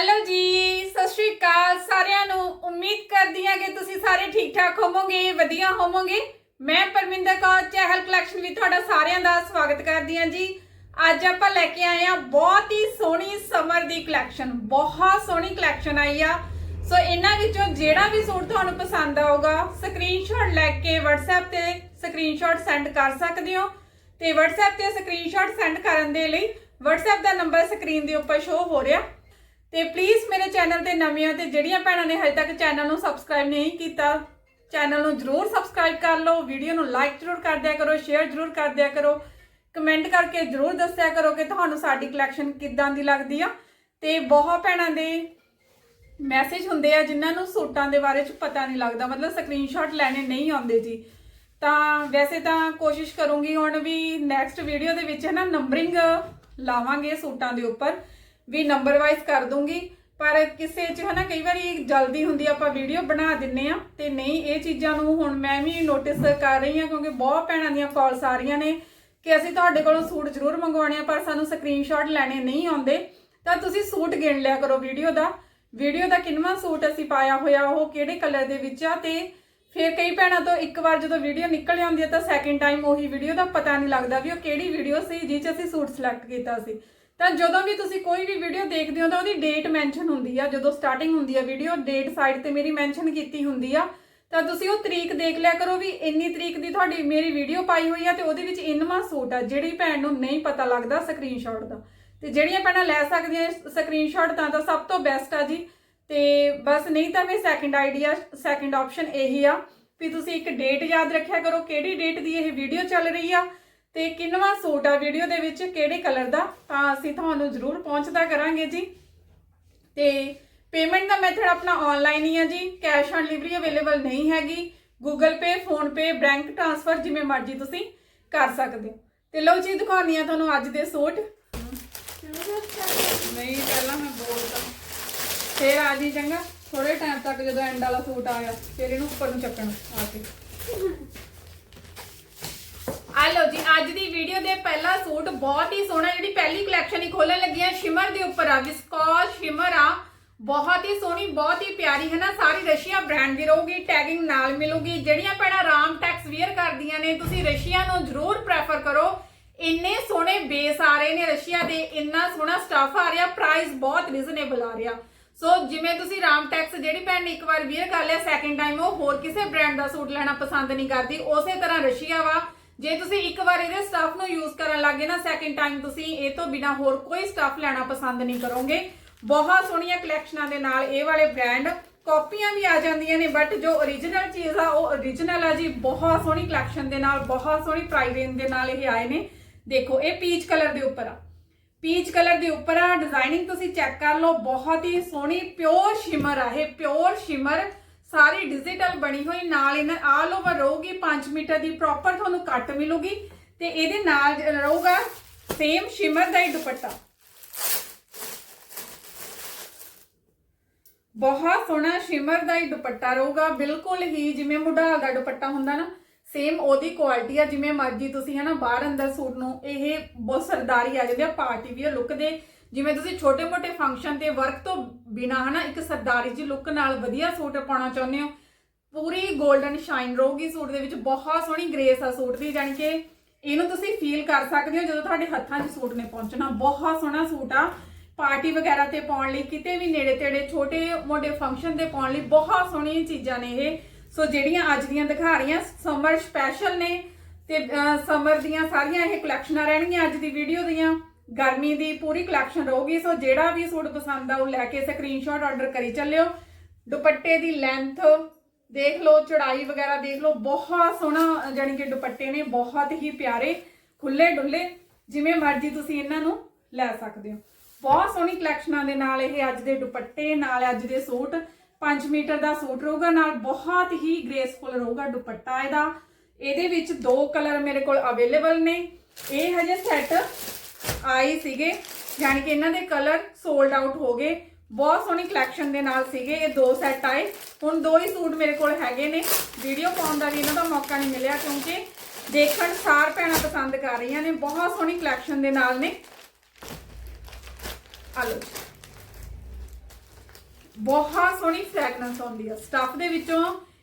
Hello ਜੀ, ਸਤਿ ਸ਼੍ਰੀ ਅਕਾਲ ਸਾਰਿਆਂ ਨੂੰ। ਉਮੀਦ ਕਰਦੀ ਹਾਂ ਕਿ ਤੁਸੀਂ ਸਾਰੇ ਠੀਕ ਠਾਕ ਹੋਵੋਗੇ, ਵਧੀਆ ਹੋਵੋਗੇ। ਮੈਂ ਪਰਮਿੰਦਰ ਕੌਰ, ਚਹਿਲ ਕਲੈਕਸ਼ਨ ਵਿੱਚ ਤੁਹਾਡਾ ਸਾਰਿਆਂ ਦਾ ਸਵਾਗਤ ਕਰਦੀ ਹਾਂ ਜੀ। ਅੱਜ ਆਪਾਂ ਲੈ ਕੇ ਆਏ ਹਾਂ ਬਹੁਤ ਹੀ ਸੋਹਣੀ ਸਮਰ ਦੀ ਕਲੈਕਸ਼ਨ ਬਹੁਤ ਸੋਹਣੀ ਕਲੈਕਸ਼ਨ ਆਈ ਆ। ਸੋ ਇਹਨਾਂ ਵਿੱਚੋਂ ਜਿਹੜਾ ਵੀ ਸੂਟ ਤੁਹਾਨੂੰ ਪਸੰਦ ਆਊਗਾ ਸਕਰੀਨਸ਼ਾਟ ਲੈ ਕੇ WhatsApp ਤੇ ਸਕਰੀਨਸ਼ਾਟ ਸੈਂਡ ਕਰ ਸਕਦੇ ਹੋ। ਤੇ WhatsApp ਤੇ ਸਕਰੀਨਸ਼ਾਟ ਸੈਂਡ ਕਰਨ ਦੇ ਲਈ WhatsApp ਦਾ ਨੰਬਰ ਸਕਰੀਨ ਦੇ ਉੱਪਰ ਸ਼ੋ ਹੋ ਰਿਹਾ। ਤੇ ਪਲੀਜ਼ ਮੇਰੇ ਚੈਨਲ ਤੇ ਨਵੀਆਂ ਹੋ ਤੇ ਜਿਹੜੀਆਂ ਭੈਣਾਂ ਨੇ ਹਜੇ ਤੱਕ ਚੈਨਲ ਨੂੰ ਸਬਸਕ੍ਰਾਈਬ ਨਹੀਂ ਕੀਤਾ ਚੈਨਲ ਨੂੰ ਜਰੂਰ ਸਬਸਕ੍ਰਾਈਬ ਕਰ ਲਓ ਵੀਡੀਓ ਨੂੰ ਲਾਈਕ ਜਰੂਰ ਕਰ ਦਿਆ ਕਰੋ ਸ਼ੇਅਰ ਜਰੂਰ ਕਰ ਦਿਆ ਕਰੋ ਕਮੈਂਟ ਕਰਕੇ ਜਰੂਰ ਦੱਸਿਆ ਕਰੋ ਕਿ ਤੁਹਾਨੂੰ ਸਾਡੀ ਕਲੈਕਸ਼ਨ ਕਿੱਦਾਂ ਦੀ ਲੱਗਦੀ ਆ। ਤੇ ਬਹੁਤ ਭੈਣਾਂ ਦੇ ਮੈਸੇਜ ਹੁੰਦੇ ਆ ਜਿਨ੍ਹਾਂ ਨੂੰ ਸੂਟਾਂ ਦੇ ਬਾਰੇ ਚ ਪਤਾ ਨਹੀਂ ਲੱਗਦਾ, ਮਤਲਬ ਸਕਰੀਨਸ਼ਾਟ ਲੈਣੇ ਨਹੀਂ ਆਉਂਦੇ ਜੀ। ਤਾਂ ਵੈਸੇ ਤਾਂ ਕੋਸ਼ਿਸ਼ ਕਰੂੰਗੀ ਹੁਣ ਵੀ ਨੈਕਸਟ ਵੀਡੀਓ ਦੇ ਵਿੱਚ ਹੈ ਨਾ ਨੰਬਰਿੰਗ ਲਾਵਾਂਗੇ ਸੂਟਾਂ ਦੇ ਉੱਪਰ। ਵੀ ਨੰਬਰ ਵਾਈਜ਼ ਕਰ ਦੂੰਗੀ। ਪਰ ਕਿਸੇ ਚ ਹਨਾ, ਕਈ ਵਾਰੀ ਜਲਦੀ ਹੁੰਦੀ ਆਪਾਂ ਵੀਡੀਓ ਬਣਾ ਦਿੰਨੇ ਆ, ਤੇ ਨਹੀਂ, ਇਹ ਚੀਜ਼ਾਂ ਨੂੰ ਹੁਣ ਮੈਂ ਵੀ ਨੋਟਿਸ ਕਰ ਰਹੀ ਆ, ਕਿਉਂਕਿ ਬਹੁਤ ਭੈਣਾਂ ਦੀਆਂ ਕਾਲਸ ਆ ਰਹੀਆਂ ਨੇ ਕਿ ਅਸੀਂ ਤੁਹਾਡੇ ਕੋਲੋਂ ਸੂਟ ਜ਼ਰੂਰ ਮੰਗਵਾਉਣੇ ਆ, ਪਰ ਸਾਨੂੰ ਸਕਰੀਨਸ਼ਾਟ ਲੈਣੇ ਨਹੀਂ ਆਉਂਦੇ। ਤਾਂ ਤੁਸੀਂ ਸੂਟ ਗਿਣ ਲਿਆ ਕਰੋ ਵੀਡੀਓ ਦਾ। ਵੀਡੀਓ ਦਾ ਕਿੰਨਵਾਂ ਸੂਟ ਅਸੀਂ ਪਾਇਆ ਹੋਇਆ, ਉਹ ਕਿਹੜੇ ਕਲਰ ਦੇ ਵਿੱਚ ਆ, ਤੇ ਫਿਰ ਕਈ ਭੈਣਾਂ ਤੋਂ ਇੱਕ ਵਾਰ ਜਦੋਂ ਵੀਡੀਓ ਨਿਕਲ ਜਾਂਦੀ ਹੈ ਤਾਂ ਸੈਕਿੰਡ ਟਾਈਮ ਉਹੀ ਵੀਡੀਓ ਦਾ ਪਤਾ ਨਹੀਂ ਲੱਗਦਾ ਵੀ ਉਹ ਕਿਹੜੀ ਵੀਡੀਓ ਸੀ ਜਿਹ 'ਚ ਅਸੀਂ ਸੂਟ ਸਿਲੈਕਟ ਕੀਤਾ ਸੀ। ਤਾਂ ਜਦੋਂ ਵੀ ਤੁਸੀਂ ਕੋਈ ਵੀ ਵੀਡੀਓ ਦੇਖਦੇ ਹੋ ਤਾਂ ਉਹਦੀ ਡੇਟ ਮੈਂਸ਼ਨ ਹੁੰਦੀ ਆ। ਜਦੋਂ ਸਟਾਰਟਿੰਗ ਹੁੰਦੀ ਆ ਵੀਡੀਓ ਡੇਟ ਸਾਈਡ ਤੇ ਮੇਰੀ ਮੈਂਸ਼ਨ ਕੀਤੀ ਹੁੰਦੀ ਆ। ਤਾਂ ਤੁਸੀਂ ਉਹ ਤਰੀਕ ਦੇਖ ਲਿਆ ਕਰੋ ਵੀ ਇੰਨੀ ਤਰੀਕ ਦੀ ਤੁਹਾਡੀ ਮੇਰੀ ਵੀਡੀਓ ਪਾਈ ਹੋਈ ਆ ਤੇ ਉਹਦੇ ਵਿੱਚ ਇੰਨਵਾਂ ਸੂਟ ਆ, ਜਿਹੜੀ ਭੈਣ ਨੂੰ ਨਹੀਂ ਪਤਾ ਲੱਗਦਾ ਸਕਰੀਨਸ਼ਾਟ ਦਾ। ਤੇ ਜਿਹੜੀਆਂ ਭੈਣਾਂ ਲੈ ਸਕਦੀਆਂ ਸਕਰੀਨਸ਼ਾਟ ਤਾਂ ਤਾਂ ਸਭ ਤੋਂ ਬੈਸਟ ਆ ਜੀ। ਤੇ ਬਸ ਨਹੀਂ ਤਾਂ ਫਿਰ ਸੈਕੰਡ ਆਈਡੀਆ ਸੈਕੰਡ ਆਪਸ਼ਨ ਇਹੀ ਆ ਵੀ ਤੁਸੀਂ ਇੱਕ ਡੇਟ ਯਾਦ ਰੱਖਿਆ ਕਰੋ, ਕਿਹੜੀ ਡੇਟ ਦੀ ਇਹ ਵੀਡੀਓ ਚੱਲ ਰਹੀ ਆ। ਤੇ ਕਿੰਨਵਾਂ ਸੂਟ ਆ ਵੀਡੀਓ ਦੇ ਵਿੱਚ, ਕਿਹੜੇ ਕਲਰ ਦਾ? ਤਾਂ ਅਸੀਂ ਤੁਹਾਨੂੰ ਜ਼ਰੂਰ ਪਹੁੰਚਦਾ ਕਰਾਂਗੇ ਜੀ। ਤੇ ਪੇਮੈਂਟ ਦਾ ਮੈਥਡ ਆਪਣਾ ਆਨਲਾਈਨ ਹੀ ਆ ਜੀ। ਕੈਸ਼ ਔਨ ਡਿਲੀਵਰੀ ਅਵੇਲੇਬਲ ਨਹੀਂ ਹੈਗੀ। Google Pay PhonePe bank transfer ਜਿਵੇਂ ਮਰਜ਼ੀ ਤੁਸੀਂ ਕਰ ਸਕਦੇ ਹੋ। ਤੇ ਲਓ ਜੀ ਦਿਖਾਉਣੀ ਆ ਤੁਹਾਨੂੰ ਅੱਜ ਦੇ ਸੂਟ। ਨਹੀਂ, ਪਹਿਲਾਂ ਮੈਂ ਬੋਲਦਾ ਫੇਰ ਆ ਜੀ ਚੰਗਾ। ਥੋੜੇ ਟਾਈਮ ਤੱਕ ਜਦੋਂ ਐਂਡ ਵਾਲਾ ਸੂਟ ਆਇਆ ਫਿਰ ਇਹਨੂੰ ਉੱਪਰ ਨੂੰ ਚੱਕਣਾ, ਆ ਕੇ। ਆ ਲਓ ਜੀ, ਅੱਜ ਦੀ ਵੀਡੀਓ ਦੇ ਪਹਿਲਾ ਸੂਟ ਬਹੁਤ ਹੀ ਸੋਹਣਾ, ਜਿਹੜੀ ਪਹਿਲੀ ਕਲੈਕਸ਼ਨ ਹੀ ਖੋਲਣ ਲੱਗੀ ਆ ਸ਼ਿਮਰ ਦੇ ਉੱਪਰ ਆ ਵਿਸਕੋਸ ਸ਼ਿਮਰ ਆ। ਬਹੁਤ ਹੀ ਸੋਹਣੀ, ਬਹੁਤ ਹੀ ਪਿਆਰੀ, ਹੈ ਨਾ? ਸਾਰੀ ਰਸ਼ੀਆ ਬ੍ਰਾਂਡ ਦੀ ਰਹੂਗੀ ਟੈਗਿੰਗ ਨਾਲ ਮਿਲੂਗੀ। ਜਿਹੜੀਆਂ ਭੈਣਾਂ ਰਾਮ ਟੈਕਸ ਵੀਅਰ ਕਰਦੀਆਂ ਨੇ, ਤੁਸੀਂ ਰਸ਼ੀਆ ਨੂੰ ਜ਼ਰੂਰ ਪ੍ਰੈਫਰ ਕਰੋ। ਇੰਨੇ ਸੋਹਣੇ ਬੇਸ ਆ ਰਹੇ ਨੇ ਰਸ਼ੀਆ ਦੇ, ਇੰਨਾ ਸੋਹਣਾ ਸਟਾਫ ਆ ਰਿਹਾ ਪ੍ਰਾਈਸ ਬਹੁਤ ਰੀਜ਼ਨੇਬਲ ਆ ਰਿਹਾ। ਸੋ ਜਿਵੇਂ ਤੁਸੀਂ ਰਾਮ ਟੈਕਸ ਜਿਹੜੀ ਭੈਣ ਨੇ ਇੱਕ ਵਾਰ ਵੀਅਰ ਕਰ ਲਿਆ ਸੈਕਿੰਡ ਟਾਈਮ ਉਹ ਹੋਰ ਕਿਸੇ ਬ੍ਰਾਂਡ ਦਾ ਸੂਟ ਲੈਣਾ ਪਸੰਦ ਨਹੀਂ ਕਰਦੀ, ਉਸੇ ਤਰ੍ਹਾਂ ਰਸ਼ੀਆ ਵਾ। ਜੇ ਤੁਸੀਂ ਇੱਕ ਵਾਰ ਇਹਦੇ ਸਟਾਫ ਨੂੰ ਯੂਜ਼ ਕਰਨ ਲੱਗੇ ਨਾ ਸੈਕਿੰਡ ਟਾਈਮ ਤੁਸੀਂ ਇਹ ਤੋਂ ਬਿਨਾ ਹੋਰ ਕੋਈ ਸਟਾਫ ਲੈਣਾ ਪਸੰਦ ਨਹੀਂ ਕਰੋਗੇ। ਬਹੁਤ ਸੋਹਣੀਆਂ ਕਲੈਕਸ਼ਨਾਂ ਦੇ ਨਾਲ ਇਹ ਵਾਲੇ ਬ੍ਰਾਂਡ ਕਾਪੀਆਂ ਵੀ ਆ ਜਾਂਦੀਆਂ ਨੇ ਬਟ ਜੋ origignal ਚੀਜ਼ ਆ, ਉਹ origignal ਆ ਜੀ। ਬਹੁਤ ਸੋਹਣੀ ਕਲੈਕਸ਼ਨ ਦੇ ਨਾਲ, ਬਹੁਤ ਸੋਹਣੀ ਪ੍ਰਾਈਸ ਰੇਂਜ ਦੇ ਨਾਲ ਇਹ ਆਏ ਨੇ। ਦੇਖੋ, ਇਹ ਪੀਚ ਕਲਰ ਦੇ ਉੱਪਰ ਆ। ਪੀਚ ਕਲਰ ਦੇ ਉੱਪਰ ਆ ਡਿਜ਼ਾਈਨਿੰਗ ਤੁਸੀਂ ਚੈੱਕ ਕਰ ਲਓ, ਬਹੁਤ ਹੀ ਸੋਹਣੀ ਪਿਓਰ ਸ਼ਿਮਰ ਆ। ਇਹ ਪਿਓਰ ਸ਼ਿਮਰ ਸਾਰੀ ਡਿਜੀਟਲ ਬਣੀ ਹੋਈ, ਨਾਲ ਇਹਨਾਂ ਆਲ ਓਵਰ ਰਹੂਗੀ 5 ਮੀਟਰ ਦੀ ਪ੍ਰੋਪਰ ਤੁਹਾਨੂੰ ਕੱਟ ਮਿਲੂਗੀ ਤੇ ਇਹਦੇ ਨਾਲ ਰਹੂਗਾ ਸੇਮ ਸ਼ਿਮਰ ਦਾ ਹੀ ਦੁਪੱਟਾ। ਬਹੁਤ ਸੋਹਣਾ ਸ਼ਿਮਰ ਦਾ ਹੀ ਦੁਪੱਟਾ ਰਹੂਗਾ, ਬਿਲਕੁਲ ਹੀ ਜਿਵੇਂ ਮੁਢਾਲ ਦਾ ਦੁਪੱਟਾ ਹੁੰਦਾ ਨਾ ਸੇਮ ਉਹਦੀ ਕੁਆਲਿਟੀ ਆ, ਜਿਵੇਂ ਮਰਜ਼ੀ ਤੁਸੀਂ ਹਨਾ ਬਾਹਰ ਅੰਦਰ ਸੂਟ ਨੂੰ, ਇਹ ਬਹੁਤ ਸਰਦਾਰੀ ਆ ਜਾਂਦੇ ਆ, ਪਾਰਟੀ ਵੀਅਰ ਲੁੱਕ ਦੇ ਜਿਵੇਂ ਤੁਸੀਂ ਛੋਟੇ-ਮੋਟੇ ਫੰਕਸ਼ਨ ਤੇ ਵਰਕ ਤੋਂ ਬਿਨਾ ਹਨਾ, ਇੱਕ ਸਰਦਾਰੀ ਜੀ ਲੁੱਕ ਨਾਲ ਵਧੀਆ ਸੂਟ ਪਾਉਣਾ ਚਾਹੁੰਦੇ ਹੋ, ਪੂਰੀ 골ਡਨ ਸ਼ਾਈਨ ਰਹੂਗੀ ਸੂਟ ਦੇ ਵਿੱਚ, ਬਹੁਤ ਸੋਹਣੀ ਗ੍ਰੇਸ ਆ ਸੂਟ ਦੀ ਜਾਨੀ ਕਿ ਇਹਨੂੰ ਤੁਸੀਂ ਫੀਲ ਕਰ ਸਕਦੇ ਹੋ ਜਦੋਂ ਤੁਹਾਡੇ ਹੱਥਾਂ 'ਚ ਸੂਟ ਨੇ ਪਹੁੰਚਣਾ। ਬਹੁਤ ਸੋਹਣਾ ਸੂਟ ਆ। ਪਾਰਟੀ ਵਗੈਰਾ ਤੇ ਪਾਉਣ ਲਈ, ਕਿਤੇ ਵੀ ਨੇੜੇ ਤੇੜੇ, ਛੋਟੇ ਮੋਟੇ ਫੰਕਸ਼ਨ ਤੇ ਪਾਉਣ ਲਈ ਬਹੁਤ ਸੋਹਣੀਆਂ ਚੀਜ਼ਾਂ ਨੇ ਇਹ। ਸੋ ਜਿਹੜੀਆਂ ਅੱਜ ਦੀਆਂ ਦਿਖਾ ਰਹੀਆਂ ਸਮਰ ਸਪੈਸ਼ਲ ਨੇ ਤੇ ਸਮਰ ਦੀਆਂ ਸਾਰੀਆਂ ਇਹ ਕਲੈਕਸ਼ਨਾਂ ਰਹਿਣਗੀਆਂ ਅੱਜ ਦੀ ਵੀਡੀਓ ਦੀਆਂ। ਗਰਮੀ ਦੀ ਪੂਰੀ ਕਲੈਕਸ਼ਨ ਰਹੂਗੀ, ਸੋ ਜਿਹੜਾ ਵੀ ਸੂਟ ਪਸੰਦ ਆ ਉਹ ਲੈ ਕੇ ਸਕਰੀਨਸ਼ਾਟ ਆਰਡਰ ਕਰੀ ਚੱਲਿਓ। ਦੁਪੱਟੇ ਦੀ ਲੈਂਥ ਦੇਖ ਲਓ, ਚੜਾਈ ਵਗੈਰਾ ਦੇਖ ਲਓ, ਬਹੁਤ ਸੋਹਣਾ ਜਾਨੀ ਕਿ ਦੁਪੱਟੇ ਨੇ, ਬਹੁਤ ਹੀ ਪਿਆਰੇ ਖੁੱਲੇ ਡੁੱਲੇ ਜਿਵੇਂ ਮਰਜ਼ੀ ਤੁਸੀਂ ਇਹਨਾਂ ਨੂੰ ਲੈ ਸਕਦੇ ਹੋ। ਬਹੁਤ ਸੋਹਣੀ ਕਲੈਕਸ਼ਨਾਂ ਦੇ ਨਾਲ ਇਹ ਅੱਜ ਦੇ ਦੁਪੱਟੇ, ਨਾਲ ਅੱਜ ਦੇ ਸੂਟ 5 ਮੀਟਰ ਦਾ ਸੂਟ ਰਹੂਗਾ, ਨਾਲ ਬਹੁਤ ਹੀ ਗ੍ਰੇਸਫੁਲ ਰਹੂਗਾ ਦੁਪੱਟਾ ਇਹਦਾ। ਇਹਦੇ ਵਿੱਚ ਦੋ ਕਲਰ ਮੇਰੇ ਕੋਲ ਅਵੇਲੇਬਲ ਨੇ। ਇਹ ਹਜੇ ਸੈੱਟ ਆਏ ਸੀਗੇ, ਯਾਨੀ ਕਿ ਇਹਨਾਂ ਦੇ ਕਲਰ ਸੋਲਡ ਆਊਟ ਹੋ ਗਏ। ਬਹੁਤ ਸੋਹਣੀ ਕਲੈਕਸ਼ਨ ਦੇ ਨਾਲ ਸੀਗੇ, ਇਹ ਦੋ ਸੈੱਟ ਆਏ। ਹੁਣ ਦੋ ਹੀ ਸੂਟ ਮੇਰੇ ਕੋਲ ਹੈਗੇ ਨੇ। ਵੀਡੀਓ ਪਾਉਣ ਦਾ ਵੀ ਇਹਨਾਂ ਦਾ ਮੌਕਾ ਨਹੀਂ ਮਿਲਿਆ ਕਿਉਂਕਿ ਦੇਖਣ ਸਾਰ ਭੈਣਾਂ ਪਸੰਦ ਕਰ ਰਹੀਆਂ ਨੇ, ਬਹੁਤ ਸੋਹਣੀ ਕਲੈਕਸ਼ਨ ਦੇ ਨਾਲ ਨੇ। ਆ ਬਹੁਤ ਸੋਹਣੀ ਫ੍ਰੈਗਨੈਂਸ ਆਉਂਦੀ ਆ। ਸਟਫ ਦੇ ਵਿੱਚੋਂ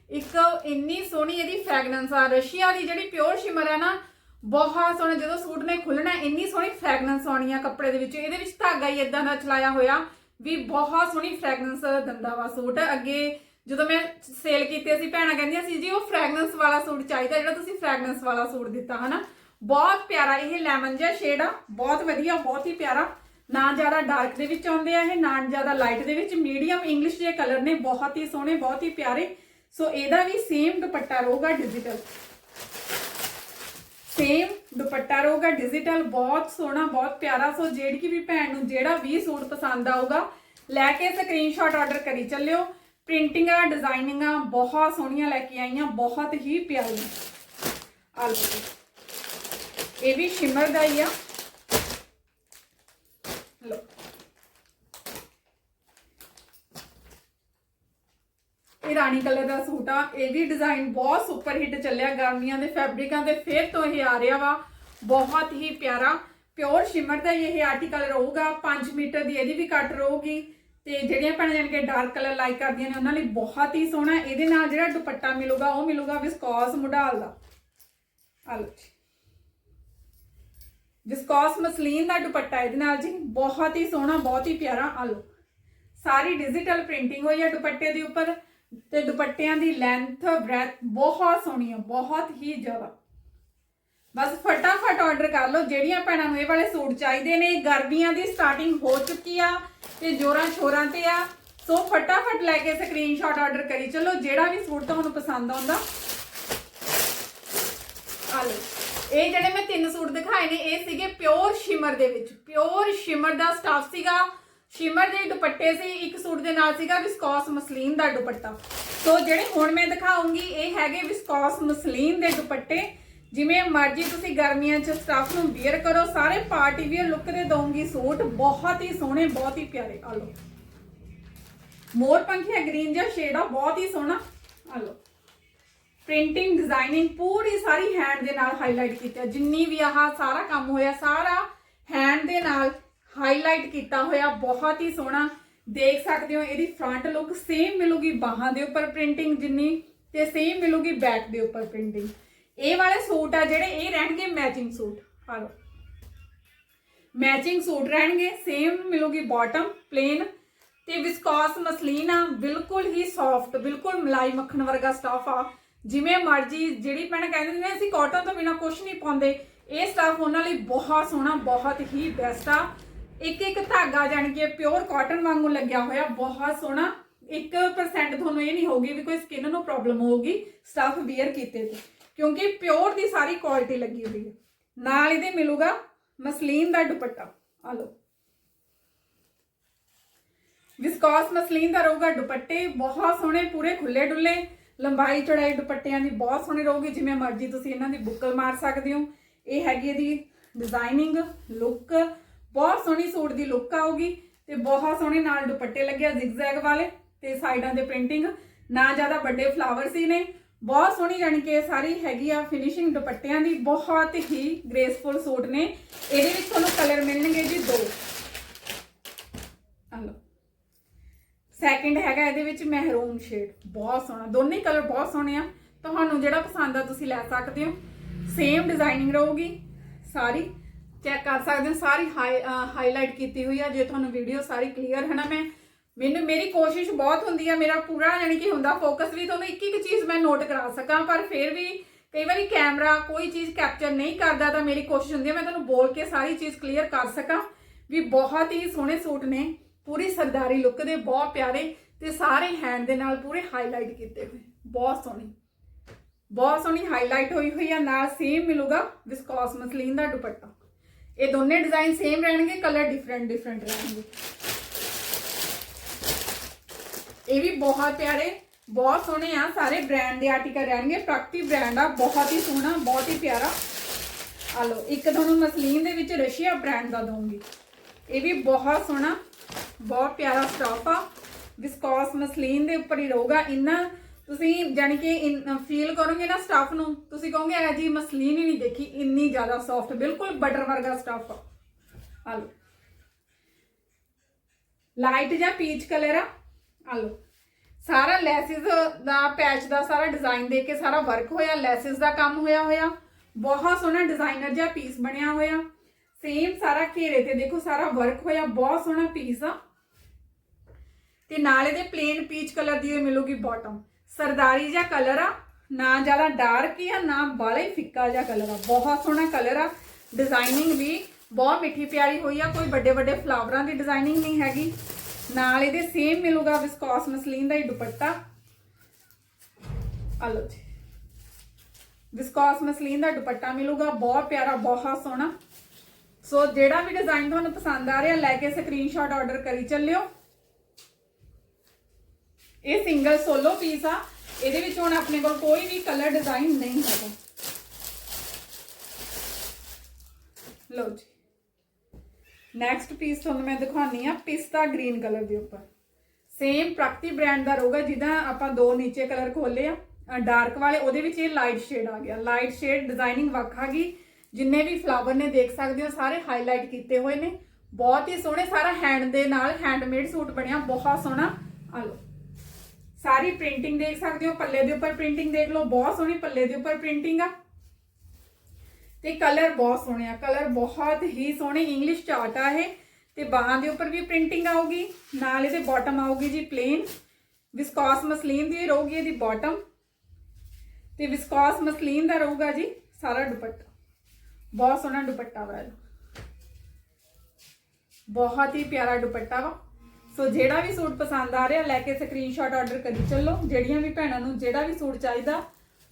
ਇੱਕ ਇੰਨੀ ਸੋਹਣੀ ਇਹਦੀ ਫ੍ਰੈਗਨੈਂਸ ਆ। ਰਸ਼ੀਆ ਦੀ ਜਿਹੜੀ ਪਿਓਰ ਸ਼ਿਮਰ ਹੈ ਨਾ ਬਹੁਤ ਸੋਹਣਾ, ਜਦੋਂ ਸੂਟ ਨੇ ਖੁੱਲਣਾ ਇੰਨੀ ਸੋਹਣੀ ਫ੍ਰੈਗਨੈਂਸ ਆਉਣੀ ਆ ਕੱਪੜੇ ਦੇ ਵਿੱਚ। ਇਹਦੇ ਵਿੱਚ ਧਾਗਾ ਹੀ ਇਦਾਂ ਦਾ ਚਲਾਇਆ ਹੋਇਆ ਵੀ ਬਹੁਤ ਸੋਹਣੀ ਫ੍ਰੈਗਨੈਂਸ ਦਿੰਦਾ ਵਾ ਸੂਟ। ਅੱਗੇ ਜਦੋਂ ਮੈਂ ਸੇਲ ਕੀਤੇ ਸੀ ਭੈਣਾਂ ਕਹਿੰਦੀਆਂ ਸੀ, ਜੀ, ਉਹ ਫ੍ਰੈਗਨੈਂਸ ਵਾਲਾ ਸੂਟ ਚਾਹੀਦਾ, ਜਿਹੜਾ ਤੁਸੀਂ ਫ੍ਰੈਗਨੈਂਸ ਵਾਲਾ ਸੂਟ ਦਿੱਤਾ, ਹਨਾ? ਬਹੁਤ ਪਿਆਰਾ, ਇਹ ਲੈਮਨ ਜਿਹਾ ਸ਼ੇਡ ਆ, ਬਹੁਤ ਵਧੀਆ, ਬਹੁਤ ਹੀ ਪਿਆਰਾ। ਨਾ ਜ਼ਿਆਦਾ ਡਾਰਕ ਦੇ ਵਿੱਚ ਆਉਂਦੇ ਆ ਇਹ, ਨਾ ਜ਼ਿਆਦਾ ਲਾਈਟ ਦੇ ਵਿੱਚ। ਮੀਡੀਅਮ ਇੰਗਲਿਸ਼ ਦੇ ਕਲਰ ਨੇ, ਬਹੁਤ ਹੀ ਸੋਹਣੇ, ਬਹੁਤ ਹੀ ਪਿਆਰੇ। ਸੋ ਇਹਦਾ ਵੀ ਸੇਮ ਦੁਪੱਟਾ ਰਹੂਗਾ ਡਿਜੀਟਲ ਸੇਮ ਦੁਪੱਟਾ ਰਹੂਗਾ ਡਿਜੀਟਲ ਬਹੁਤ ਸੋਹਣਾ, ਬਹੁਤ ਪਿਆਰਾ। ਸੋ ਜਿਹੜੀ ਕਿ ਵੀ ਭੈਣ ਨੂੰ ਜਿਹੜਾ ਵੀ ਸੂਟ ਪਸੰਦ ਆਊਗਾ, ਲੈ ਕੇ ਸਕਰੀਨਸ਼ਾਟ ਆਰਡਰ ਕਰੀ ਚੱਲਿਓ। ਪ੍ਰਿੰਟਿੰਗਾਂ ਡਿਜ਼ਾਈਨਿੰਗਾਂ ਬਹੁਤ ਸੋਹਣੀਆਂ ਲੈ ਕੇ ਆਈਆਂ, ਬਹੁਤ ਹੀ ਪਿਆਰੀਆਂ ਆ ਇਹ ਵੀ ਸ਼ਿਮਰ ਦਾ ਹੀ ਆ ਲਓ ਇਹ ਰਾਣੀ ਕਲਰ ਦਾ ਸੂਟ ਆ। ਇਹ ਵੀ ਡਿਜ਼ਾਈਨ ਬਹੁਤ ਸੁਪਰ ਹਿੱਟ ਚੱਲਿਆ ਗਰਮੀਆਂ ਦੇ ਫੈਬਰਿਕਾਂ ਤੇ ਫੇਰ ਤੋਂ ਇਹ ਆ ਰਿਹਾ ਵਾ। ਬਹੁਤ ਹੀ ਪਿਆਰਾ ਪਿਓਰ ਸ਼ਿਮਰ ਦਾ ਇਹ ਆਰਟੀਕਲ ਰਹੂਗਾ। 5 ਮੀਟਰ ਦੀ ਇਹਦੀ ਵੀ ਕੱਟ ਰਹੂਗੀ। ਤੇ ਜਿਹੜੀਆਂ ਭੈਣਾਂ ਜਾਨ ਕੇ ਡਾਰਕ ਕਲਰ ਲਾਈਕ ਕਰਦੀਆਂ ਨੇ, ਉਹਨਾਂ ਲਈ ਬਹੁਤ ਹੀ ਸੋਹਣਾ ਇਹਦੇ ਨਾਲ ਜਿਹੜਾ ਦੁਪੱਟਾ ਮਿਲੂਗਾ, ਉਹ ਮਿਲੂਗਾ ਵਿਸਕੋਸ ਮੁਢਾਲ ਦਾ। ਆ ਲਓ ਜੀ। ਵਿਸਕੋਸ ਮਸਲੀਨ ਦਾ ਦੁਪੱਟਾ ਇਹਦੇ ਨਾਲ ਜੀ। ਬਹੁਤ ਹੀ ਸੋਹਣਾ, ਬਹੁਤ ਹੀ ਪਿਆਰਾ। ਆ ਲਓ। ਸਾਰੀ ਡਿਜੀਟਲ ਪ੍ਰਿੰਟਿੰਗ ਹੋਈ ਹੈ ਦੁਪੱਟੇ ਦੇ ਉੱਪਰ। ਤੇ ਦੁਪੱਟਿਆਂ ਦੀ ਲੈਂਥ ਬ੍ਰੈਥ ਬਹੁਤ ਸੋਹਣੀ ਹੈ ਬਹੁਤ ਹੀ ਜ਼ਿਆਦਾ। ਬਸ ਫਟਾਫਟ ਆਰਡਰ ਕਰ ਲਓ, ਜਿਹੜੀਆਂ ਭੈਣਾਂ ਨੂੰ ਇਹ ਵਾਲੇ ਸੂਟ ਚਾਹੀਦੇ ਨੇ, ਗਰਮੀਆਂ ਦੀ ਸਟਾਰਟਿੰਗ ਹੋ ਚੁੱਕੀ ਆ ਤੇ ਜੋਰਾਂ ਛੋਰਾਂ ਤੇ ਆ। ਸੋ ਫਟਾਫਟ ਲੈ ਕੇ ਸਕਰੀਨਸ਼ਾਟ ਆਰਡਰ ਕਰੀ ਚਲੋ, ਜਿਹੜਾ ਵੀ ਸੂਟ ਤੁਹਾਨੂੰ ਪਸੰਦ ਆਉਂਦਾ। ਆ ਲਓ, ਇਹ ਜਿਹੜੇ ਮੈਂ ਤਿੰਨ ਸੂਟ ਦਿਖਾਏ ਨੇ, ਇਹ ਸੀਗੇ ਪਿਓਰ ਸ਼ਿਮਰ ਦੇ ਵਿੱਚ। ਪਿਓਰ ਸ਼ਿਮਰ ਦਾ ਸਟਾਫ ਸੀਗਾ। ਸ਼ਿਮਰ ਦੇ ਦੁਪੱਟੇ ਸੀ, ਇੱਕ ਸੂਟ ਦੇ ਨਾਲ ਸੀਗਾ ਵਿਸਕੋਸ ਮਸਲੀਨ ਦਾ ਦੁਪੱਟਾ। ਸੋ ਜਿਹੜੇ ਹੁਣ ਮੈਂ ਦਿਖਾਉਂਗੀ, ਇਹ ਹੈਗੇ ਵਿਸਕੋਸ ਮਸਲੀਨ ਦੇ ਦੁਪੱਟੇ। ਜਿਵੇਂ ਮਰਜ਼ੀ ਤੁਸੀਂ ਗਰਮੀਆਂ 'ਚ ਸਟਾਫ ਨੂੰ ਵੀਅਰ ਕਰੋ, ਸਾਰੇ ਪਾਰਟੀ ਵੀਅਰ ਲੁੱਕ ਦੇ ਦਊਂਗੀ ਸੂਟ। ਬਹੁਤ ਹੀ ਸੋਹਣੇ, ਬਹੁਤ ਹੀ ਪਿਆਰੇ। ਆ ਲਓ। ਮੋਰ ਪੰਖੀਆ ਗ੍ਰੀਨ ਜਿਹਾ ਸ਼ੇਡ ਆ, ਬਹੁਤ ਹੀ ਸੋਹਣਾ। ਆ ਲਓ। ਪ੍ਰਿੰਟਿੰਗ ਡਿਜ਼ਾਈਨਿੰਗ ਪੂਰੀ ਸਾਰੀ ਹੈਂਡ ਦੇ ਨਾਲ ਹਾਈਲਾਈਟ ਕੀਤਾ ਜਿੰਨੀ ਵੀ ਆਹ ਸਾਰਾ ਕੰਮ ਹੋਇਆ, ਸਾਰਾ ਹੈਂਡ ਦੇ ਨਾਲ ਹਾਈਲਾਈਟ ਕੀਤਾ ਹੋਇਆ, ਬਹੁਤ ਹੀ ਸੋਹਣਾ। ਦੇਖ ਸਕਦੇ ਹੋ, ਇਹਦੀ ਫਰੰਟ ਲੁੱਕ ਸੇਮ ਮਿਲੂਗੀ ਬਾਹਾਂ ਦੇ ਉੱਪਰ ਪ੍ਰਿੰਟਿੰਗ ਜਿੰਨੀ, ਤੇ ਸੇਮ ਮਿਲੂਗੀ ਬੈਕ ਦੇ ਉੱਪਰ ਪ੍ਰਿੰਟਿੰਗ ਇਹ ਵਾਲੇ ਸੂਟ ਆ ਜਿਹੜੇ, ਇਹ ਰਹਿਣਗੇ ਮੈਚਿੰਗ ਸੂਟ। ਆ ਲਓ। ਮੈਚਿੰਗ ਸੂਟ ਰਹਿਣਗੇ ਸੇਮ ਮਿਲੂਗੀ ਬਾਟਮ ਪਲੇਨ ਤੇ ਵਿਸਕੋਸ ਮਸਲੀਨ ਆ, ਬਿਲਕੁਲ ਹੀ ਸੌਫਟ ਬਿਲਕੁਲ ਮਲਾਈ ਮੱਖਣ ਵਰਗਾ ਸਟਫ ਆ। ਜਿਵੇਂ ਮਰਜ਼ੀ, ਜਿਹੜੀ ਭੈਣ ਕਹਿੰਦੇ ਨੇ ਅਸੀਂ ਕਾਟਨ ਤੋਂ ਬਿਨਾ ਕੁਝ ਨਹੀਂ ਪਾਉਂਦੇ। ਇਹ ਸਟਫ ਉਹਨਾਂ ਲਈ ਬਹੁਤ ਸੋਹਣਾ, ਬਹੁਤ ਹੀ ਬੈਸਟ ਆ। ਇੱਕ ਇੱਕ ਧਾਗਾ ਜਾਣ ਕਿ ਪਿਓਰ ਕਾਟਨ ਵਾਂਗੂ ਲੱਗਿਆ ਹੋਇਆ, ਬਹੁਤ ਸੋਹਣਾ। 1% ਤੁਹਾਨੂੰ ਇਹ ਨਹੀਂ ਹੋਊਗੀ ਵੀ ਕੋਈ ਸਕਿਨ ਨੂੰ ਪ੍ਰੋਬਲਮ ਹੋਊਗੀ ਸਟਫ ਵੇਅਰ ਕੀਤੇ ਤੇ। ਕਿਉਂਕਿ ਪਿਓਰ ਦੀ ਸਾਰੀ ਕੁਆਲਿਟੀ ਲੱਗੀ ਹੋਈ ਹੈ। ਨਾਲ ਇਹਦੇ ਮਿਲੂਗਾ ਮਸਲੀਨ ਦਾ ਦੁਪੱਟਾ। ਆ ਲਓ। ਵਿਸਕੋਸ ਮਸਲੀਨ ਦਾ ਰਹੂਗਾ ਦੁਪੱਟੇ, ਬਹੁਤ ਸੋਹਣੇ ਪੂਰੇ ਖੁੱਲੇ ਡੁੱਲੇ ਲੰਬਾਈ ਚੜਾਈ ਦੁਪੱਟਿਆਂ ਦੀ ਬਹੁਤ ਸੋਹਣੀ ਰਹੂਗੀ, ਜਿਵੇਂ ਮਰਜ਼ੀ ਤੁਸੀਂ ਇਹਨਾਂ ਦੀ ਬੁੱਕਲ ਮਾਰ ਸਕਦੇ ਹੋ। ਇਹ ਹੈਗੀ ਇਹਦੀ ਡਿਜ਼ਾਈਨਿੰਗ ਲੁੱਕ ਬਹੁਤ ਸੋਹਣੀ ਸੂਟ ਦੀ ਲੁੱਕ ਆਊਗੀ ਤੇ ਬਹੁਤ ਸੋਹਣੇ ਨਾਲ ਦੁਪੱਟੇ ਲੱਗਿਆ ਜ਼ਿਗਜ਼ੈਗ ਵਾਲੇ ਤੇ ਸਾਈਡਾਂ ਤੇ ਪ੍ਰਿੰਟਿੰਗ ਨਾ ਜ਼ਿਆਦਾ ਵੱਡੇ ਫਲਾਵਰ ਸੀ ਨੇ। ਬਹੁਤ ਸੋਹਣੀ ਜਾਣੀ ਕਿ ਇਹ ਸਾਰੀ ਹੈਗੀ ਆ ਫਿਨਿਸ਼ਿੰਗ ਦੁਪੱਟਿਆਂ ਦੀ। ਬਹੁਤ ਹੀ ਗ੍ਰੇਸਫੁਲ ਸੂਟ ਨੇ। ਇਹਦੇ ਵਿੱਚ ਤੁਹਾਨੂੰ ਕਲਰ ਮਿਲਣਗੇ ਜੀ ਦੋ। ਆ ਸੈਕਿੰਡ ਹੈਗਾ ਇਹਦੇ ਵਿੱਚ ਮਹਿਰੂਮ ਸ਼ੇਡ ਬਹੁਤ ਸੋਹਣਾ। ਦੋਨੇ ਕਲਰ ਬਹੁਤ ਸੋਹਣੇ ਆ। ਤੁਹਾਨੂੰ ਜਿਹੜਾ ਪਸੰਦ ਆ ਤੁਸੀਂ ਲੈ ਸਕਦੇ ਹੋ। ਸੇਮ ਡਿਜ਼ਾਈਨਿੰਗ ਰਹੂਗੀ। ਸਾਰੀ ਚੈੱਕ ਕਰ ਸਕਦੇ ਹੋ। ਸਾਰੀ ਹਾਈਲਾਈਟ ਕੀਤੀ ਹੋਈ ਆ। ਜੇ ਤੁਹਾਨੂੰ ਵੀਡੀਓ ਸਾਰੀ ਕਲੀਅਰ ਹੈ ਨਾ ਮੈਂ, ਮੈਨੂੰ, ਮੇਰੀ ਕੋਸ਼ਿਸ਼ ਬਹੁਤ ਹੁੰਦੀ ਆ। ਮੇਰਾ ਪੂਰਾ ਯਾਨੀ ਕਿ ਹੁੰਦਾ ਫੋਕਸ ਵੀ। ਤੁਹਾਨੂੰ ਇੱਕ ਇੱਕ ਚੀਜ਼ ਮੈਂ ਨੋਟ ਕਰਾ ਸਕਾਂ, ਪਰ ਫਿਰ ਵੀ ਕਈ ਵਾਰੀ ਕੈਮਰਾ ਕੋਈ ਚੀਜ਼ ਕੈਪਚਰ ਨਹੀਂ ਕਰਦਾ ਤਾਂ ਮੇਰੀ ਕੋਸ਼ਿਸ਼ ਹੁੰਦੀ ਹੈ ਮੈਂ ਤੁਹਾਨੂੰ ਬੋਲ ਕੇ ਸਾਰੀ ਚੀਜ਼ ਕਲੀਅਰ ਕਰ ਸਕਾਂ। ਵੀ ਬਹੁਤ ਹੀ ਸੋਹਣੇ ਸੂਟ ਨੇ। ਪੂਰੀ ਸਰਦਾਰੀ ਲੁੱਕ ਦੇ, ਬਹੁਤ ਪਿਆਰੇ ਤੇ ਸਾਰੇ ਹੈਂਡ ਦੇ ਨਾਲ ਪੂਰੇ ਹਾਈਲਾਈਟ ਕੀਤੇ ਹੋਏ। ਬਹੁਤ ਸੋਹਣੀ। ਬਹੁਤ ਸੋਹਣੀ ਹਾਈਲਾਈਟ ਹੋਈ ਹੋਈ ਆ। ਨਾਲ ਸੇਮ ਮਿਲੂਗਾ ਵਿਸਕੋਸ ਮਸਲੀਨ ਦਾ ਦੁਪੱਟਾ। ਇਹ ਦੋਨੇ ਡਿਜ਼ਾਈਨ ਸੇਮ ਰਹਿਣਗੇ ਕਲਰ ਡਿਫਰੈਂਟ ਡਿਫਰੈਂਟ ਰਹਿਣਗੇ। ਇਹ ਵੀ ਬਹੁਤ ਪਿਆਰੇ, ਬਹੁਤ ਸੋਹਣੇ ਆ, ਸਾਰੇ ਬ੍ਰਾਂਡ ਦੇ ਆਰਟੀਕਲ ਰਹਿਣਗੇ। ਪ੍ਰਗਤੀ ਬ੍ਰਾਂਡ ਆ, ਬਹੁਤ ਹੀ ਸੋਹਣਾ, ਬਹੁਤ ਹੀ ਪਿਆਰਾ। ਆ ਲਓ, ਇੱਕ ਤੁਹਾਨੂੰ ਮਸਲੀਨ ਦੇ ਵਿੱਚ ਰਸ਼ੀਆ ਬ੍ਰਾਂਡ ਦਾ ਦਊਂਗੀ। ਇਹ ਵੀ ਬਹੁਤ ਸੋਹਣਾ, ਬਹੁਤ ਪਿਆਰਾ ਸਟਾਫ ਆ। ਵਿਸਕੋਸ ਮਸਲੀਨ ਦੇ ਉੱਪਰ ਹੀ ਰਹੂਗਾ। ਇੰਨਾ ਤੁਸੀਂ ਜਾਨੀ ਕਿ ਫੀਲ ਕਰੋਗੇ ਨਾ ਸਟਾਫ ਨੂੰ, ਤੁਸੀਂ ਕਹੋਗੇ ਆ ਜੀ ਮਸਲੀਨ ਹੀ ਨਹੀਂ ਦੇਖੀ, ਇੰਨੀ ਜ਼ਿਆਦਾ ਸੌਫਟ ਬਿਲਕੁਲ ਬਟਰ ਵਰਗਾ ਸਟਾਫ ਆ। ਲਓ ਲਾਈਟ ਜਾਂ ਪੀਚ ਕਲਰ ਆ? ਆ ਲਓ ਸਾਰਾ ਲੈਸਿਸ ਦਾ ਪੈਚ ਦਾ ਸਾਰਾ ਡਿਜ਼ਾਈਨ ਦੇ ਕੇ ਸਾਰਾ ਵਰਕ ਹੋਇਆ, ਲੈਸਿਸ ਦਾ ਕੰਮ ਹੋਇਆ ਹੋਇਆ। ਬਹੁਤ ਸੋਹਣਾ ਡਿਜ਼ਾਈਨਰ ਜਿਹਾ ਪੀਸ ਬਣਿਆ ਹੋਇਆ। ਸੇਮ ਸਾਰਾ ਘੇਰੇ ਤੇ ਦੇਖੋ, ਸਾਰਾ ਵਰਕ ਹੋਇਆ, ਬਹੁਤ ਸੋਹਣਾ ਪੀਸ ਆ। ਤੇ ਨਾਲ ਇਹਦੇ ਪਲੇਨ ਪੀਚ ਕਲਰ ਦੀ ਮਿਲੂਗੀ ਬਾਟਮ ਸਰਦਾਰੀ ਜਿਹਾ ਕਲਰ ਆ, ਨਾ ਜ਼ਿਆਦਾ ਡਾਰਕ ਹੀ ਆ, ਨਾ ਬਾਲਾ ਹੀ ਫਿੱਕਾ ਜਿਹਾ ਕਲਰ ਆ। ਬਹੁਤ ਸੋਹਣਾ ਕਲਰ ਆ। ਡਿਜ਼ਾਈਨਿੰਗ ਵੀ ਬਹੁਤ ਮਿੱਠੀ ਪਿਆਰੀ ਹੋਈ ਆ। ਕੋਈ ਵੱਡੇ ਵੱਡੇ ਫਲਾਵਰਾਂ ਦੀ ਡਿਜ਼ਾਈਨਿੰਗ ਨਹੀਂ ਹੈਗੀ। ਨਾਲ ਇਹਦੇ ਸੇਮ ਮਿਲੂਗਾ ਵਿਸਕੋਸ ਮਸਲੀਨ ਦਾ ਹੀ ਦੁਪੱਟਾ। ਆ ਲਓ ਜੀ। ਵਿਸਕੋਸ ਮਸਲੀਨ ਦਾ ਦੁਪੱਟਾ ਮਿਲੂਗਾ। ਬਹੁਤ ਪਿਆਰਾ, ਬਹੁਤ ਸੋਹਣਾ। ਸੋ ਜਿਹੜਾ ਵੀ ਡਿਜ਼ਾਈਨ ਤੁਹਾਨੂੰ ਪਸੰਦ ਆ ਰਿਹਾ, ਲੈ ਕੇ ਸਕਰੀਨਸ਼ਾਟ ਆਰਡਰ ਕਰੀ ਚੱਲਿਓ। ਇਹ ਸਿੰਗਲ ਸੋਲੋ ਪੀਸ ਆ। ਇਹਦੇ ਵਿੱਚ ਹੁਣ ਆਪਣੇ ਕੋਲ ਕੋਈ ਵੀ ਕਲਰ ਡਿਜ਼ਾਈਨ ਨਹੀਂ ਹੈਗਾ। ਲਓ ਜੀ। ਨੈਕਸਟ ਪੀਸ ਤੁਹਾਨੂੰ ਮੈਂ ਦਿਖਾਉਣੀ ਆ ਪਿਸਤਾ ਗ੍ਰੀਨ ਕਲਰ ਦੇ ਉੱਪਰ। ਸੇਮ ਪ੍ਰਗਤੀ ਬ੍ਰਾਂਡ ਦਾ ਰਹੂਗਾ ਜਿਹਦਾ ਆਪਾਂ ਦੋ ਨੀਚੇ ਕਲਰ ਖੋਲੇ ਆ ਡਾਰਕ ਵਾਲੇ, ਉਹਦੇ ਵਿੱਚ ਇਹ ਲਾਈਟ ਸ਼ੇਡ ਆ ਗਿਆ। ਲਾਈਟ ਸ਼ੇਡ ਡਿਜ਼ਾਈਨਿੰਗ ਵੱਖ ਆ ਗਈ। ਜਿੰਨੇ ਵੀ ਫਲਾਵਰ ਨੇ ਦੇਖ ਸਕਦੇ ਹੋ, ਸਾਰੇ ਹਾਈਲਾਈਟ ਕੀਤੇ ਹੋਏ ਨੇ। ਬਹੁਤ ਹੀ ਸੋਹਣੇ, ਸਾਰਾ ਹੈਂਡ ਦੇ ਨਾਲ ਹੈਂਡਮੇਡ ਸੂਟ ਬਣਿਆ, ਬਹੁਤ ਸੋਹਣਾ। ਆ ਲਓ। ਸਾਰੀ ਪ੍ਰਿੰਟਿੰਗ ਦੇਖ ਸਕਦੇ ਹੋ, ਪੱਲੇ ਦੇ ਉੱਪਰ ਪ੍ਰਿੰਟਿੰਗ ਦੇਖ ਲਓ, ਬਹੁਤ ਸੋਹਣੀ ਪੱਲੇ ਦੇ ਉੱਪਰ ਪ੍ਰਿੰਟਿੰਗ ਆ। ਤੇ ਕਲਰ ਬਹੁਤ ਸੋਹਣੇ ਆ ਕਲਰ ਬਹੁਤ ਹੀ ਸੋਹਣੇ ਇੰਗਲਿਸ਼ ਚਾਰਟ ਆ ਇਹ। ਤੇ ਬਾਹਾਂ ਦੇ ਉੱਪਰ ਵੀ ਪ੍ਰਿੰਟਿੰਗ ਆਊਗੀ, ਨਾਲ ਇਹਦੇ ਬਾਟਮ ਆਊਗੀ ਜੀ ਪਲੇਨ ਵਿਸਕੋਸ ਮਸਲੀਨ ਦੀ ਰਹੂਗੀ ਇਹਦੀ ਬਾਟਮ ਤੇ ਵਿਸਕੋਸ ਮਸਲੀਨ ਦਾ ਰਹੂਗਾ ਜੀ ਸਾਰਾ ਦੁਪੱਟਾ। ਬਹੁਤ ਸੋਹਣਾ ਦੁਪੱਟਾ ਵਾ ਬਹੁਤ ਹੀ ਪਿਆਰਾ ਦੁਪੱਟਾ ਵਾ। ਸੋ ਜਿਹੜਾ ਵੀ ਸੂਟ ਪਸੰਦ ਆ ਰਿਹਾ, ਲੈ ਕੇ ਸਕਰੀਨਸ਼ਾਟ ਆਰਡਰ ਕਰੀ ਚੱਲੋ। ਜਿਹੜੀਆਂ ਵੀ ਭੈਣਾਂ ਨੂੰ ਜਿਹੜਾ ਵੀ ਸੂਟ ਚਾਹੀਦਾ,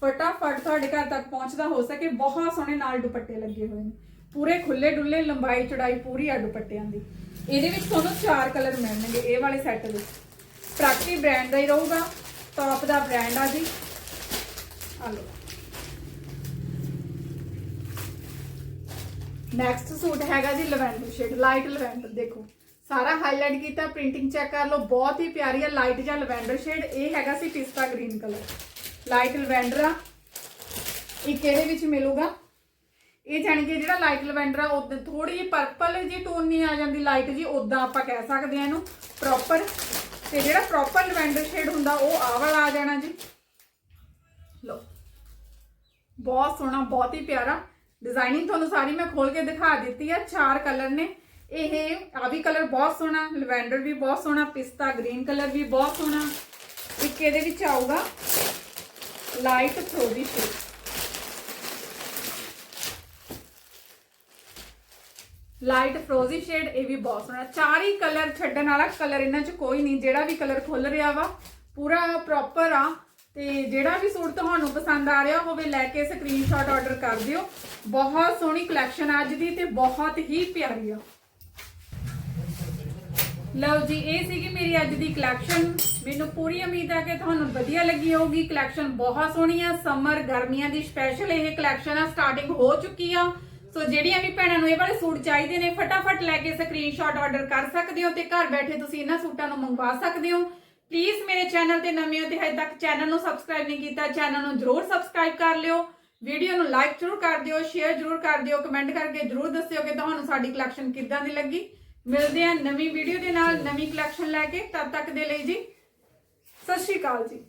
ਫਟਾਫਟ ਤੁਹਾਡੇ ਘਰ ਤੱਕ ਪਹੁੰਚਦਾ ਹੋ ਸਕੇ। ਬਹੁਤ ਸੋਹਣੇ ਨਾਲ ਦੁਪੱਟੇ ਲੱਗੇ ਹੋਏ ਨੇ। ਪੂਰੇ ਖੁੱਲੇ ਡੁੱਲੇ ਲੰਬਾਈ ਚੜਾਈ ਪੂਰੀ ਆ ਦੁਪੱਟਿਆਂ ਦੀ। ਇਹਦੇ ਵਿੱਚ ਤੁਹਾਨੂੰ ਚਾਰ ਕਲਰ ਮਿਲਣਗੇ, ਇਹ ਵਾਲੇ ਸੈੱਟ ਵਿੱਚ। ਪ੍ਰਾਕਟੀ ਬ੍ਰਾਂਡ ਦਾ ਹੀ ਰਹੂਗਾ ਟੌਪ ਦਾ ਬ੍ਰਾਂਡ ਆ ਜੀ। ਆ ਲਓ। ਨੈਕਸਟ ਸੂਟ ਹੈਗਾ ਜੀ ਲਵੈਂਡਰ ਸ਼ੇਡ ਲਾਈਟ ਲਵੈਂਡਰ, ਦੇਖੋ। ਸਾਰਾ ਹਾਈਲਾਈਟ ਕੀਤਾ ਪ੍ਰਿੰਟਿੰਗ ਚੈੱਕ ਕਰ ਲਓ, ਬਹੁਤ ਹੀ ਪਿਆਰੀ ਆ ਲਾਈਟ ਜਾਂ ਲਵੈਂਡਰ ਸ਼ੇਡ ਇਹ ਹੈਗਾ ਸੀ ਪਿਸਤਾ ਗ੍ਰੀਨ ਕਲਰ ਲਾਈਟ ਲਵੈਂਡਰ ਆ, ਇੱਕ ਇਹਦੇ ਵਿੱਚ ਮਿਲੂਗਾ। ਇਹ ਜਾਣੀ ਕਿ ਜਿਹੜਾ ਲਾਈਟ ਲਵੈਂਡਰ ਆ ਉਹ ਥੋੜੀ ਜਿਹੀ ਪਰਪਲ ਜੀ ਟੋਨ ਨਹੀਂ ਆ ਜਾਂਦੀ ਲਾਈਟ ਜੀ ਉਦਾਂ ਆਪਾਂ ਕਹਿ ਸਕਦੇ ਆ ਇਹਨੂੰ ਪ੍ਰੋਪਰ ਤੇ ਜਿਹੜਾ ਪ੍ਰੋਪਰ ਲਵੈਂਡਰ ਸ਼ੇਡ ਹੁੰਦਾ, ਉਹ ਆਹ ਵਾਲਾ ਆ ਜਾਣਾ ਜੀ। ਲਓ, ਬਹੁਤ ਸੋਹਣਾ, ਬਹੁਤ ਹੀ ਪਿਆਰਾ। ਡਿਜ਼ਾਈਨਿੰਗ ਤੁਹਾਨੂੰ ਸਾਰੀ ਮੈਂ ਖੋਲ ਕੇ ਦਿਖਾ ਦਿੱਤੀ ਆ, ਚਾਰ ਕਲਰ ਨੇ। ਇਹ ਆ ਵੀ ਕਲਰ ਬਹੁਤ ਸੋਹਣਾ, ਲਵੈਂਡਰ ਵੀ ਬਹੁਤ ਸੋਹਣਾ, ਪਿਸਤਾ ਗ੍ਰੀਨ ਕਲਰ ਵੀ ਬਹੁਤ ਸੋਹਣਾ। ਇੱਕ ਇਹਦੇ ਵਿੱਚ ਆਊਗਾ ਲਾਈਟ ਫਰੋਜ਼ੀ ਸ਼ੇਡ। ਲਾਈਟ ਫਰੋਜ਼ੀ ਸ਼ੇਡ, ਇਹ ਵੀ ਬਹੁਤ ਸੋਹਣਾ। ਚਾਰ ਹੀ ਕਲਰ ਛੱਡਣ ਵਾਲਾ ਕਲਰ ਇਹਨਾਂ ਚ ਕੋਈ ਨਹੀਂ, ਜਿਹੜਾ ਵੀ ਕਲਰ ਖੁੱਲ ਰਿਹਾ ਵਾ, ਪੂਰਾ ਪ੍ਰੋਪਰ ਆ। ਤੇ ਜਿਹੜਾ ਵੀ ਸੂਟ ਤੁਹਾਨੂੰ ਪਸੰਦ ਆ ਰਿਹਾ ਹੋਵੇ, ਲੈ ਕੇ ਸਕਰੀਨਸ਼ਾਟ ਆਰਡਰ ਕਰ ਦਿਓ। ਬਹੁਤ ਸੋਹਣੀ ਕਲੈਕਸ਼ਨ ਅੱਜ ਦੀ ਤੇ ਬਹੁਤ ਹੀ ਪਿਆਰੀ ਆ। ਲਓ ਜੀ, ਇਹ ਸੀਗੀ ਮੇਰੀ ਅੱਜ ਦੀ ਕਲੈਕਸ਼ਨ ਮੈਨੂੰ ਪੂਰੀ ਉਮੀਦ ਆ ਕਿ ਤੁਹਾਨੂੰ ਵਧੀਆ ਲੱਗੀ ਹੋਊਗੀ। ਕਲੈਕਸ਼ਨ ਬਹੁਤ ਸੋਹਣੀ ਆ ਸਮਰ ਗਰਮੀਆਂ ਦੀ ਸਪੈਸ਼ਲ ਇਹ ਕਲੈਕਸ਼ਨ ਆ ਸਟਾਰਟਿੰਗ ਹੋ ਚੁੱਕੀ ਆ। ਸੋ ਜਿਹੜੀਆਂ ਵੀ ਭੈਣਾਂ ਨੂੰ ਇਹ ਵਾਲੇ ਸੂਟ ਚਾਹੀਦੇ ਨੇ, ਫਟਾਫਟ ਲੈ ਕੇ ਸਕਰੀਨਸ਼ਾਟ ਆਰਡਰ ਕਰ ਸਕਦੇ ਹੋ ਤੇ ਘਰ ਬੈਠੇ ਤੁਸੀਂ ਇਹਨਾਂ ਸੂਟਾਂ ਨੂੰ ਮੰਗਵਾ ਸਕਦੇ ਹੋ। ਪਲੀਜ਼ ਮੇਰੇ ਚੈਨਲ ਤੇ ਨਵੇਂ ਹੋ ਤੇ ਹਜੇ ਤੱਕ ਚੈਨਲ ਨੂੰ ਸਬਸਕ੍ਰਾਈਬ ਨਹੀਂ ਕੀਤਾ ਚੈਨਲ ਨੂੰ ਜਰੂਰ ਸਬਸਕ੍ਰਾਈਬ ਕਰ ਲਿਓ। ਵੀਡੀਓ ਨੂੰ ਲਾਈਕ ਜਰੂਰ ਕਰ ਦਿਓ ਸ਼ੇਅਰ ਜਰੂਰ ਕਰ ਦਿਓ ਕਮੈਂਟ ਕਰਕੇ ਜਰੂਰ ਦੱਸਿਓ ਕਿ ਤੁਹਾਨੂੰ ਸਾਡੀ ਕਲੈਕਸ਼ਨ ਕਿੱਦਾਂ ਦੀ ਲੱਗੀ। ਮਿਲਦੇ ਆ ਨਵੀਂ ਵੀਡੀਓ ਦੇ ਨਾਲ, ਨਵੀਂ ਕਲੈਕਸ਼ਨ ਲੈ ਕੇ, ਤਦ ਤੱਕ ਦੇ ਲਈ ਜੀ, ਸਤਿ ਸ਼੍ਰੀ ਅਕਾਲ ਜੀ।